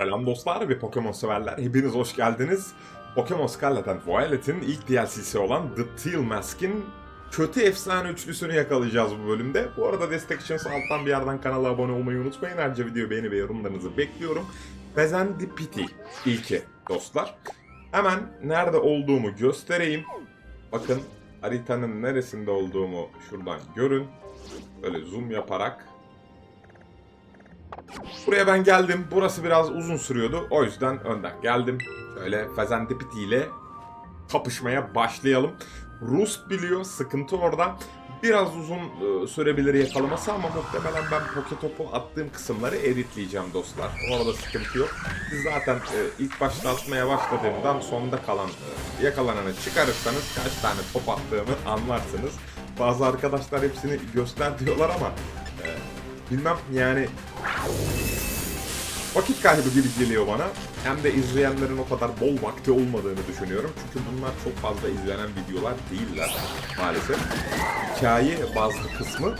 Selam dostlar ve Pokemon severler. Hepiniz hoş geldiniz. Pokemon Scarlet and Violet'in ilk DLC'si olan The Teal Mask'in kötü efsane üçlüsünü yakalayacağız bu bölümde. Bu arada destek için alttan bir yerden kanala abone olmayı unutmayın. Ayrıca videoyu beğeni ve yorumlarınızı bekliyorum. Fezandipiti ilki dostlar. Hemen nerede olduğumu göstereyim. Bakın haritanın neresinde olduğumu şuradan görün. Böyle zoom yaparak Buraya ben geldim. Burası biraz uzun sürüyordu. O yüzden önden geldim. Şöyle Fezandipiti ile kapışmaya başlayalım. Rus biliyor. Sıkıntı orada. Biraz uzun e, sürebilir yakalaması ama muhtemelen ben Poketopu attığım kısımları editleyeceğim dostlar. Orada sıkıntı yok. Siz zaten e, ilk başta atmaya başladığımdan sonunda kalan e, yakalananı çıkarırsanız kaç tane top attığımı anlarsınız. Bazı arkadaşlar hepsini göster diyorlar ama bilmem yani vakit kaybı gibi geliyor bana. Hem de izleyenlerin o kadar bol vakti olmadığını düşünüyorum. Çünkü bunlar çok fazla izlenen videolar değiller maalesef. Hikaye bazı kısmı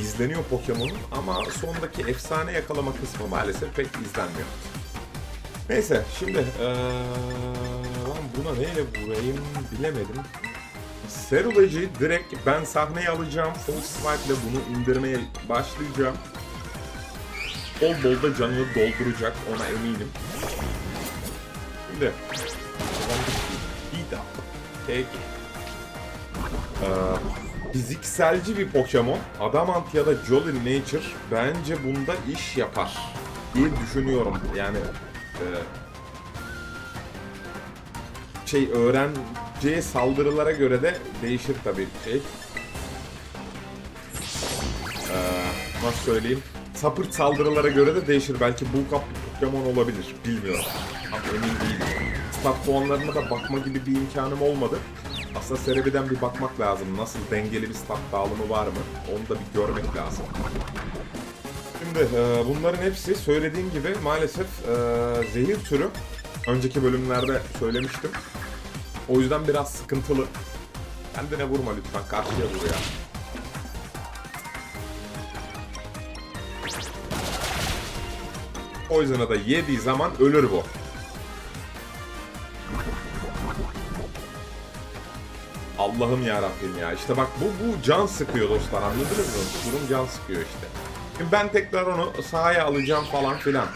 izleniyor Pokemon'un ama sondaki efsane yakalama kısmı maalesef pek izlenmiyor. Neyse şimdi eee lan buna neyle vurayım bilemedim. Serulacı direkt ben sahneye alacağım. Full Swipe ile bunu indirmeye başlayacağım. Bol bol da canını dolduracak ona eminim. Şimdi Hida. Peki. Ee, fizikselci bir Pokemon. Adamant ya da Jolly Nature bence bunda iş yapar diye düşünüyorum. Yani e, şey öğreneceği saldırılara göre de değişir tabii şey. Ee, nasıl söyleyeyim? Sapırt saldırılara göre de değişir. Belki Bulk Up bir Pokemon olabilir. Bilmiyorum. Ama emin değilim. Stat puanlarına da bakma gibi bir imkanım olmadı. Aslında Cerebi'den bir bakmak lazım. Nasıl dengeli bir stat dağılımı var mı? Onu da bir görmek lazım. Şimdi e, bunların hepsi söylediğim gibi maalesef e, zehir türü. Önceki bölümlerde söylemiştim. O yüzden biraz sıkıntılı. Kendine vurma lütfen. Karşıya vur ya. Poison'ı da yediği zaman ölür bu. Allah'ım ya Rabbim ya. İşte bak bu bu can sıkıyor dostlar. Anladınız mı? Durum can sıkıyor işte. Şimdi ben tekrar onu sahaya alacağım falan filan.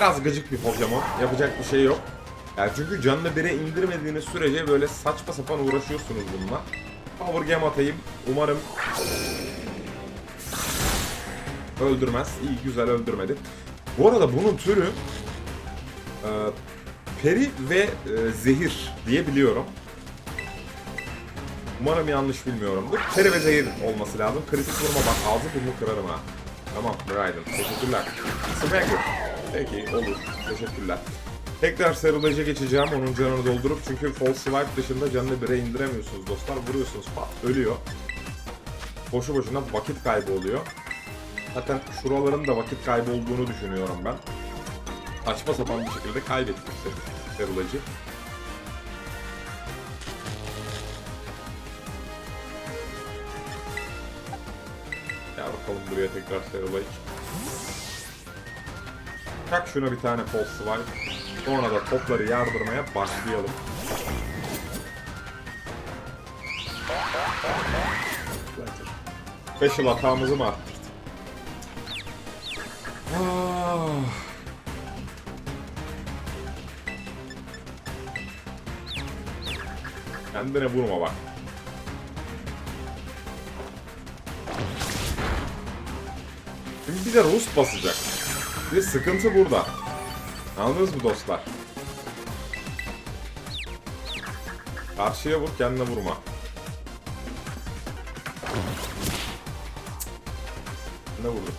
Biraz gıcık bir Pokemon. Yapacak bir şey yok. Yani çünkü canını bire indirmediğiniz sürece böyle saçma sapan uğraşıyorsunuz bununla. Power Gem atayım. Umarım öldürmez. İyi güzel öldürmedi. Bu arada bunun türü e, peri ve e, zehir diye biliyorum. Umarım yanlış bilmiyorumdur. Peri ve zehir olması lazım. Kritik vurma bak ağzı burnu kırarım ha. Tamam Raiden. Teşekkürler. Swagger. Peki olur. Teşekkürler. Tekrar sarılaca geçeceğim. Onun canını doldurup çünkü false swipe dışında canını bire indiremiyorsunuz dostlar. Vuruyorsunuz pat ölüyor. Boşu boşuna vakit kaybı oluyor. Zaten şuraların da vakit kaybı olduğunu düşünüyorum ben. Saçma sapan bir şekilde kaybettik sarılacı. Gel bakalım buraya tekrar sarılayık. Çak şuna bir tane false swipe. Sonra da topları yardırmaya başlayalım. Special hatamızı mı attık? Ah. Kendine vurma bak. Şimdi bir de Rus basacak. De sıkıntı burada. Anladınız mı dostlar? Karşıya vur kendine vurma. Ne vurdu?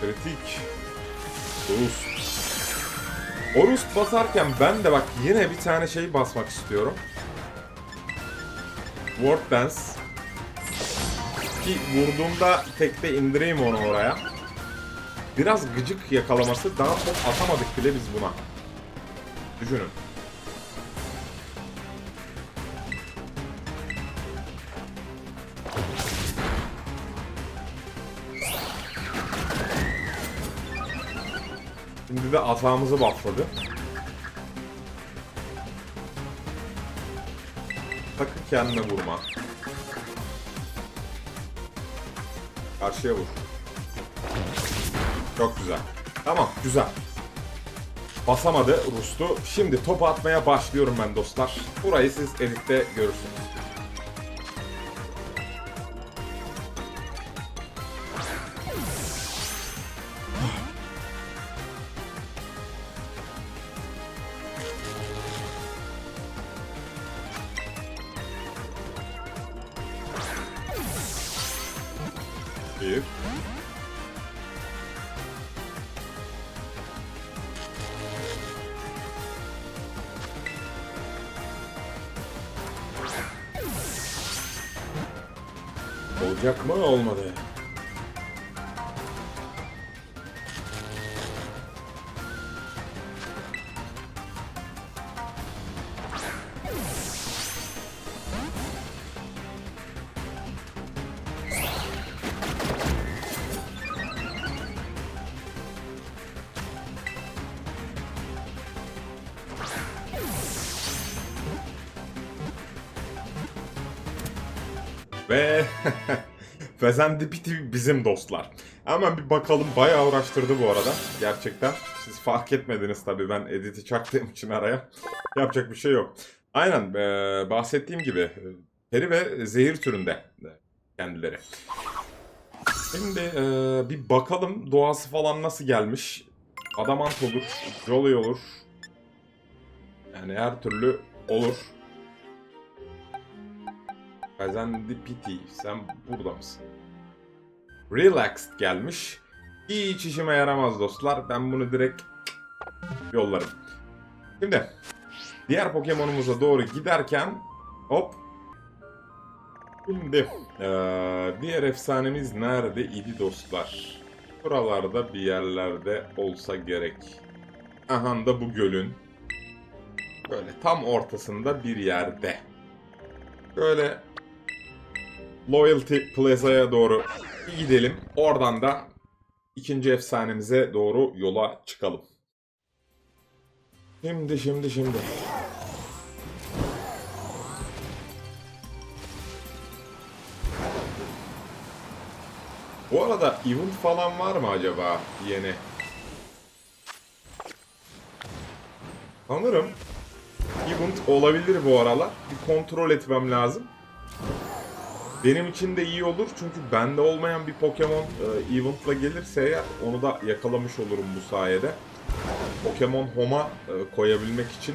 Kritik. Rus. O Rus basarken ben de bak yine bir tane şey basmak istiyorum. Word Dance. Ki vurduğumda tekte indireyim onu oraya. biraz gıcık yakalaması daha top atamadık bile biz buna. Düşünün. Şimdi de atağımızı buffladı. Sakın kendine vurma. Karşıya vur. Çok güzel. Tamam, güzel. Basamadı Ruslu. Şimdi topu atmaya başlıyorum ben dostlar. Burayı siz editte görürsünüz. Olacak mı? Olmadı. Fezendipiti bizim dostlar. Hemen bir bakalım. Bayağı uğraştırdı bu arada. Gerçekten. Siz fark etmediniz tabii ben editi çaktığım için araya. Yapacak bir şey yok. Aynen eee, bahsettiğim gibi e, peri ve zehir türünde kendileri. Şimdi eee, bir bakalım doğası falan nasıl gelmiş. Adamant olur, Jolly olur. Yani her türlü olur. Kazandipiti sen burada mısın? Relaxed gelmiş. Hiç işime yaramaz dostlar. Ben bunu direkt yollarım. Şimdi diğer Pokemon'umuza doğru giderken hop Şimdi eee, diğer efsanemiz nerede idi dostlar? Buralarda bir yerlerde olsa gerek. Aha da bu gölün böyle tam ortasında bir yerde. Böyle Loyalty Plaza'ya doğru gidelim. Oradan da ikinci efsanemize doğru yola çıkalım. Şimdi şimdi şimdi. Bu arada event falan var mı acaba yeni? Sanırım event olabilir bu aralar. Bir kontrol etmem lazım. Benim için de iyi olur çünkü bende olmayan bir Pokemon e, event'la gelirse eğer onu da yakalamış olurum bu sayede. Pokemon Home'a e, koyabilmek için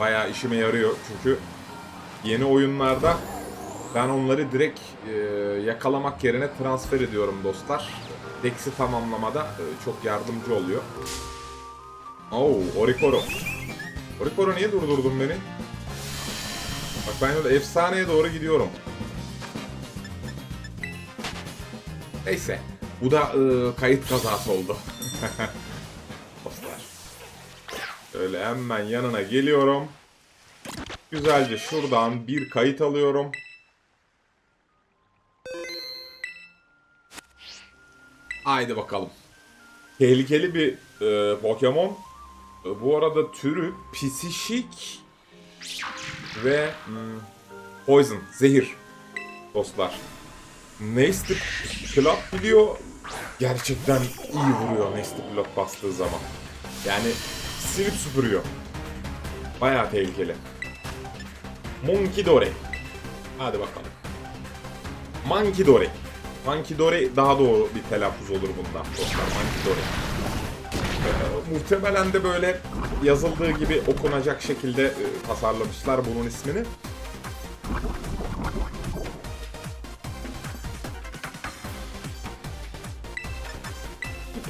bayağı işime yarıyor çünkü yeni oyunlarda ben onları direkt e, yakalamak yerine transfer ediyorum dostlar. Dex'i tamamlamada e, çok yardımcı oluyor. Oo, Orikoro. Orikoro niye durdurdun beni? Bak ben öyle efsaneye doğru gidiyorum. Neyse. Bu da e, kayıt kazası oldu. Dostlar. Şöyle hemen yanına geliyorum. Güzelce şuradan bir kayıt alıyorum. Haydi bakalım. Tehlikeli bir e, Pokemon. E, bu arada türü psişik ve hmm, poison, zehir dostlar. Nasty Plot biliyor. Gerçekten iyi vuruyor Nasty Plot bastığı zaman. Yani silip süpürüyor. Bayağı tehlikeli. Monkey Dory. Hadi bakalım. Monkey Dory. Monkey Dory daha doğru bir telaffuz olur bundan. Dostlar Monkey Dory. Ee, muhtemelen de böyle yazıldığı gibi okunacak şekilde e, tasarlamışlar bunun ismini.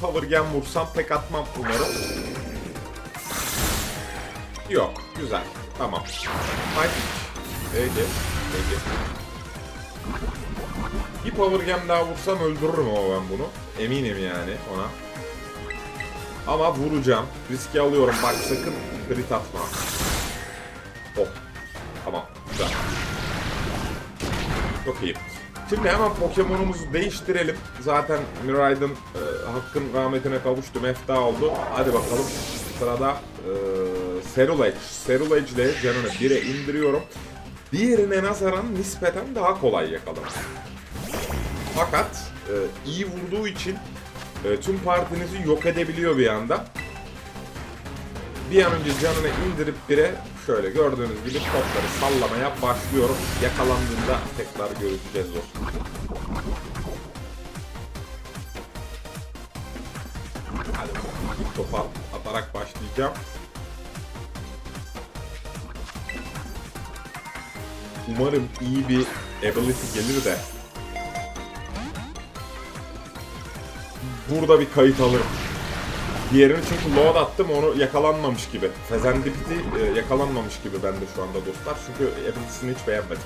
Power vursam pek atmam umarım. Yok. Güzel. Tamam. Haydi. Peki. Peki. Bir power daha vursam öldürürüm ama ben bunu. Eminim yani ona. Ama vuracağım. Riski alıyorum. Bak sakın crit atma. Oh. Tamam. Güzel. Çok iyi. Şimdi hemen Pokemon'umuzu değiştirelim. Zaten Miraid'ın e, hakkın rahmetine kavuştu. Mefta oldu. Hadi bakalım. Sırada e, Cerulege. Cerulege ile canını 1'e indiriyorum. Diğerine nazaran nispeten daha kolay yakalamak. Fakat e, iyi vurduğu için e, tüm partinizi yok edebiliyor bir anda. Bir an önce canını indirip bire şöyle gördüğünüz gibi topları sallamaya başlıyorum. Yakalandığında tekrar görüşeceğiz dostum. Hadi bakalım. Topa atarak başlayacağım. Umarım iyi bir ability gelir de burada bir kayıt alırım. Diğerini çünkü load attım onu yakalanmamış gibi. Fezendipiti e, yakalanmamış gibi bende şu anda dostlar. Çünkü ability'sini hiç beğenmedim.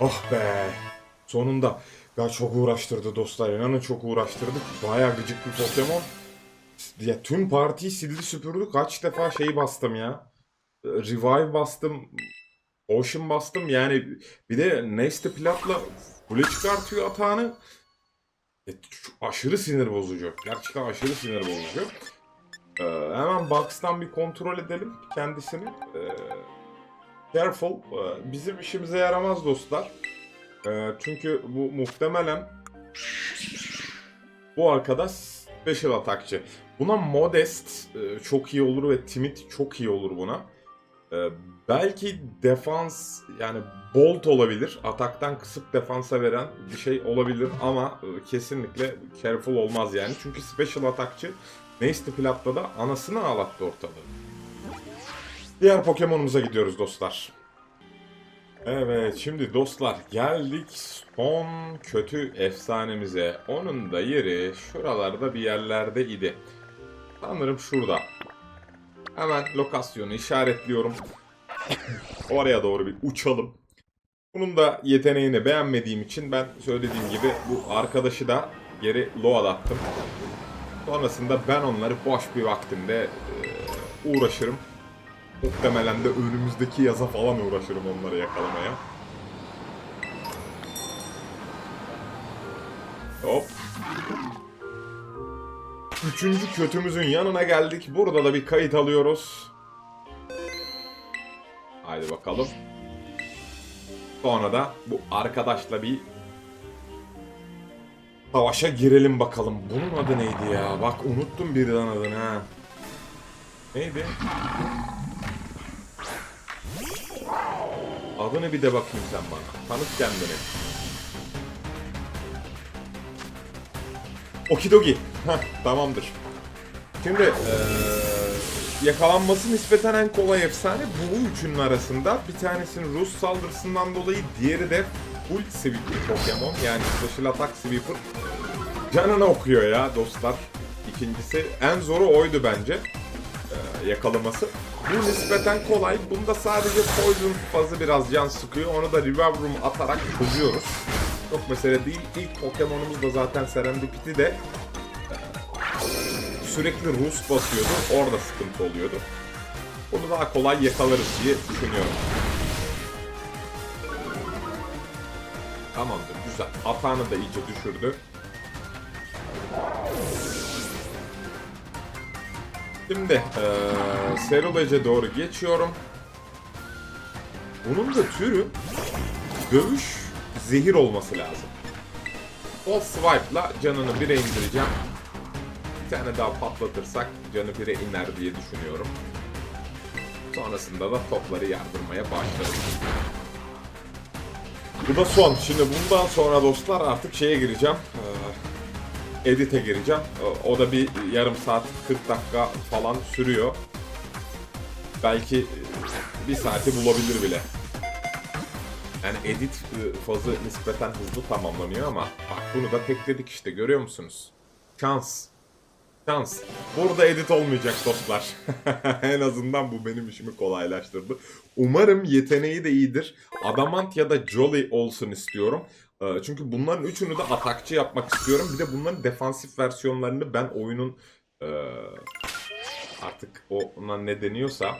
Oh be. Sonunda. Ya çok uğraştırdı dostlar. İnanın çok uğraştırdı. Bayağı gıcık bir Pokemon. Ya tüm partiyi sildi süpürdü. Kaç defa şey bastım ya. Revive bastım. Ocean bastım. Yani bir de Nasty Plat'la kule çıkartıyor atağını. E, aşırı sinir bozucu. Gerçekten aşırı sinir bozucu. Ee, hemen Box'tan bir kontrol edelim kendisini. Ee, Careful. Ee, Bizim işimize yaramaz dostlar. Ee, Çünkü bu muhtemelen bu arkadaş special atakçı. Buna modest e, çok iyi olur ve timid çok iyi olur buna. Belki defans yani bolt olabilir. Ataktan kısıp defansa veren bir şey olabilir ama e, kesinlikle careful olmaz yani. Çünkü special atakçı Nasty Plat'ta da anasını ağlattı ortalığı. Diğer Pokemon'umuza gidiyoruz dostlar. Evet şimdi dostlar geldik son kötü efsanemize. Onun da yeri şuralarda bir yerlerde idi. Sanırım şurada. Hemen lokasyonu işaretliyorum. Oraya doğru bir uçalım. Bunun da yeteneğini beğenmediğim için ben söylediğim gibi bu arkadaşı da geri load attım. Sonrasında ben onları boş bir vaktimde e, uğraşırım. Muhtemelen de önümüzdeki yaza falan uğraşırım onları yakalamaya. Hop. Üçüncü kötümüzün yanına geldik. Burada da bir kayıt alıyoruz. Haydi bakalım. Sonra da bu arkadaşla bir savaşa girelim bakalım. Bunun adı neydi ya? Bak unuttum birden adını ha. Neydi? Adını bir de bakayım sen bana. Tanıt kendini. Okidogi. Heh, tamamdır. Şimdi eee, yakalanması nispeten en kolay efsane. Bu üçünün arasında bir tanesinin Rus saldırısından dolayı diğeri de full Sweeper Pokemon. Yani Special Attack Sweeper. Canını okuyor ya dostlar. İkincisi en zoru oydu bence. Eee, yakalaması. Bu nispeten kolay. Bunda sadece Poison fazı biraz can sıkıyor. Onu da Revive Room atarak çözüyoruz. Çok mesele değil. İlk Pokemon'umuz da zaten Serendipity de sürekli Rus basıyordu. Orada sıkıntı oluyordu. Bunu daha kolay yakalarız diye düşünüyorum. Tamamdır güzel. Atağını da iyice düşürdü. Şimdi eee Serulage'e doğru geçiyorum. Bunun da türü dövüş zehir olması lazım. O swipe'la canını 1'e indireceğim. Bir tane daha patlatırsak canı 1'e iner diye düşünüyorum. Sonrasında da topları yardırmaya başlarız. Bu da son. Şimdi bundan sonra dostlar artık şeye gireceğim. Edite gireceğim. O- O da bir yarım saat 40 dakika falan sürüyor. Belki e, bir saati bulabilir bile. Yani edit e, fazı nispeten hızlı tamamlanıyor ama bak bunu da tekledik işte görüyor musunuz? Şans. Şans. Burada edit olmayacak dostlar. en azından bu benim işimi kolaylaştırdı. Umarım yeteneği de iyidir. Adamant ya da Jolly olsun istiyorum. Ee, Çünkü bunların üçünü de atakçı yapmak istiyorum. Bir de bunların defansif versiyonlarını ben oyunun e, artık ona ne deniyorsa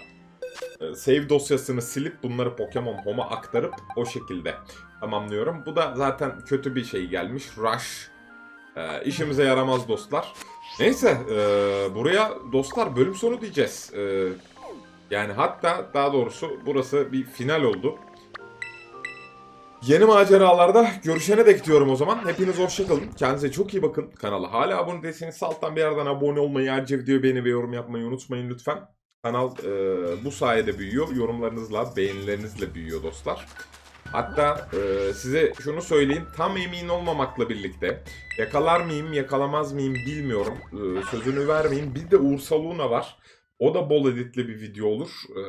e, save dosyasını silip bunları Pokemon Home'a aktarıp o şekilde tamamlıyorum. Bu da zaten kötü bir şey gelmiş. Rush. E, işimize yaramaz dostlar. Neyse buraya dostlar bölüm sonu diyeceğiz. Yani hatta daha doğrusu burası bir final oldu. Yeni maceralarda görüşene dek diyorum o zaman. Hepiniz hoşçakalın. Kendinize çok iyi bakın. Kanala hala abone değilseniz alttan bir yerden abone olmayı, ayrıca videoyu beğeni ve yorum yapmayı unutmayın lütfen. Kanal e, bu sayede büyüyor. Yorumlarınızla, beğenilerinizle büyüyor dostlar. Hatta e, size şunu söyleyeyim. Tam emin olmamakla birlikte yakalar mıyım, yakalamaz mıyım bilmiyorum. E, sözünü vermeyeyim. Bir de Ursa Luna var. O da bol editli bir video olur. E,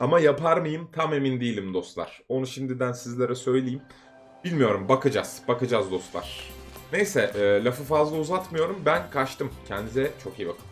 ama yapar mıyım tam emin değilim dostlar. Onu şimdiden sizlere söyleyeyim. Bilmiyorum bakacağız. Bakacağız dostlar. Neyse e, lafı fazla uzatmıyorum. Ben kaçtım. Kendinize çok iyi bakın.